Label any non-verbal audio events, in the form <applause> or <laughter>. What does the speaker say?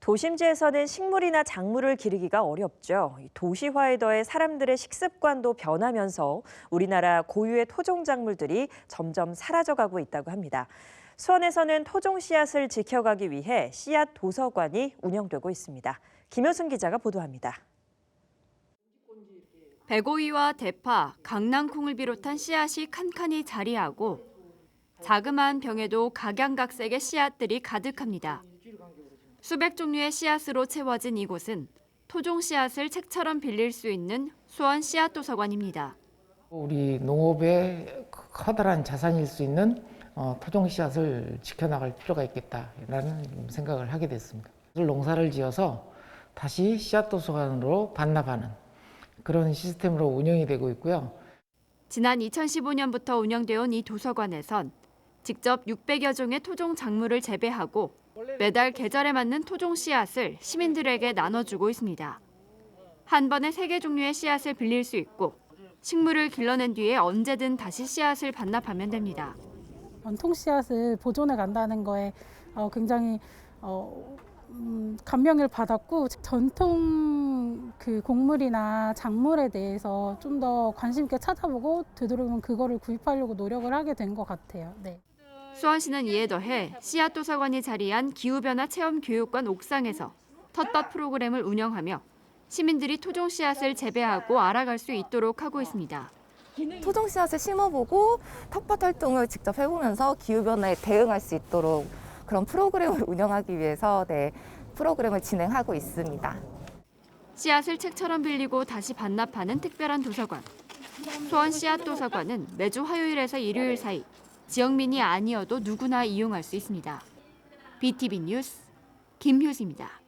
도심지에서는 식물이나 작물을 기르기가 어렵죠. 이 도시화에 더해 사람들의 식습관도 변하면서 우리나라 고유의 토종 작물들이 점점 사라져가고 있다고 합니다. 수원에서는 토종 씨앗을 지켜가기 위해 씨앗 도서관이 운영되고 있습니다. 김효순 기자가 보도합니다. 배고이와 대파, 강낭콩을 비롯한 씨앗이 칸칸이 자리하고 자그마한 병에도 각양각색의 씨앗들이 가득합니다. 수백 종류의 씨앗으로 채워진 이곳은 토종 씨앗을 책처럼 빌릴 수 있는 수원 씨앗 도서관입니다. 우리 농업의 커다란 자산일 수 있는 어, 토종 씨앗을 지켜나갈 필요가 있겠다라는 생각을 하게 됐습니다. 농사를 지어서 다시 씨앗 도서관으로 반납하는 그런 시스템으로 운영이 되고 있고요. 지난 2015년부터 운영되어 온 이 도서관에선 직접 600여 종의 토종 작물을 재배하고 매달 계절에 맞는 토종 씨앗을 시민들에게 나눠주고 있습니다. 한 번에 세개 종류의 씨앗을 빌릴 수 있고 식물을 길러낸 뒤에 언제든 다시 씨앗을 반납하면 됩니다. 전통 씨앗을 보존해 간다는 거에 어, 굉장히 어, 음, 감명을 받았고 전통 그 곡물이나 작물에 대해서 좀 더 관심 있게 찾아보고 되도록이면 그거를 구입하려고 노력을 하게 된 것 같아요. 네. 수원시는 이에 더해 씨앗 도서관이 자리한 기후변화 체험 교육관 옥상에서 텃밭 프로그램을 운영하며 시민들이 토종 씨앗을 재배하고 알아갈 수 있도록 하고 있습니다. 토종 씨앗을 심어보고 텃밭 활동을 직접 해보면서 기후변화에 대응할 수 있도록 그런 프로그램을 <laughs> 운영하기 위해서 네, 프로그램을 진행하고 있습니다. 씨앗을 책처럼 빌리고 다시 반납하는 특별한 도서관. 수원 씨앗 도서관은 매주 화요일에서 일요일 사이 지역민이 아니어도 누구나 이용할 수 있습니다. BTV 뉴스 김효수입니다.